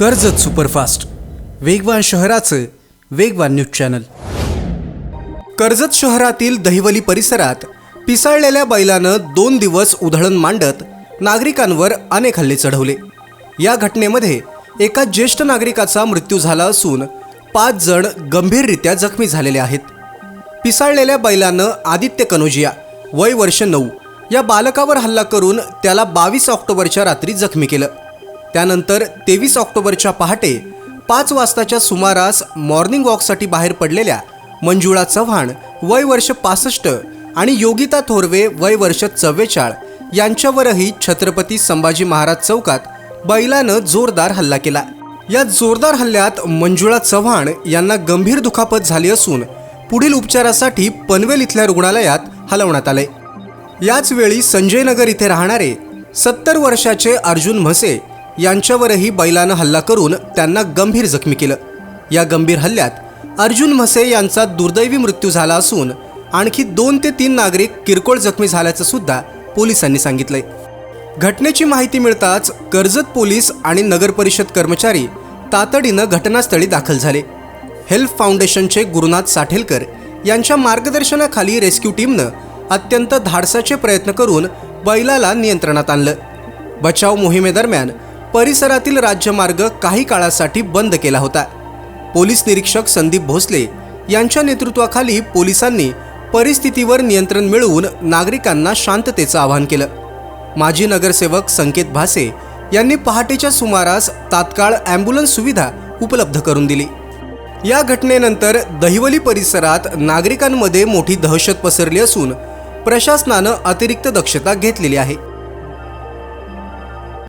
Karjat superfast. वेगवान शहराचं वेगवान न्यूज चॅनल. कर्जत शहरातील दहिवली परिसरात पिसाळलेल्या बैलानं दोन दिवस उधळण मांडत नागरिकांवर अनेक हल्ले चढवले. या घटनेमध्ये एका ज्येष्ठ नागरिकाचा मृत्यू झाला असून पाच जण गंभीररित्या जखमी झालेले आहेत. पिसाळलेल्या बैलानं आदित्य कनोजिया वय वर्ष नऊ या बालकावर हल्ला करून त्याला बावीस ऑक्टोबरच्या रात्री जखमी केलं. त्यानंतर तेवीस ऑक्टोबरच्या पहाटे पाच वाजताच्या सुमारास मॉर्निंग वॉकसाठी बाहेर पडलेल्या मंजुळा चव्हाण वय वर्ष पासष्ट आणि योगिता थोरवे वय वर्ष चव्वेचाळ यांच्यावरही छत्रपती संभाजी महाराज चौकात बैलानं जोरदार हल्ला केला. या जोरदार हल्ल्यात मंजुळा चव्हाण यांना गंभीर दुखापत झाली असून पुढील उपचारासाठी पनवेल इथल्या रुग्णालयात हलवण्यात आले. याचवेळी संजयनगर इथे राहणारे सत्तर वर्षाचे अर्जुन म्हसे यांच्यावरही बैलानं हल्ला करून त्यांना गंभीर जखमी केलं. या गंभीर हल्ल्यात अर्जुन म्हसे यांचा दुर्दैवी मृत्यू झाला असून आणखी दोन ते तीन नागरिक किरकोळ जखमी झाल्याचं सुद्धा पोलिसांनी सांगितलंय. घटनेची माहिती मिळताच कर्जत पोलीस आणि नगरपरिषद कर्मचारी तातडीनं घटनास्थळी दाखल झाले. हेल्प फाउंडेशनचे गुरुनाथ साठेलकर यांच्या मार्गदर्शनाखाली रेस्क्यू टीमनं अत्यंत धाडसाचे प्रयत्न करून बैलाला नियंत्रणात आणलं. बचाव मोहिमेदरम्यान परिसरातील राज्यमार्ग काही काळासाठी बंद केला होता. पोलीस निरीक्षक संदीप भोसले यांच्या नेतृत्वाखाली पोलिसांनी परिस्थितीवर नियंत्रण मिळवून नागरिकांना शांततेचं आवाहन केलं. माजी नगरसेवक संकेत भासे यांनी पहाटेच्या सुमारास तात्काळ ॲम्ब्युलन्स सुविधा उपलब्ध करून दिली. या घटनेनंतर दहिवली परिसरात नागरिकांमध्ये मोठी दहशत पसरली असून प्रशासनानं अतिरिक्त दक्षता घेतलेली आहे.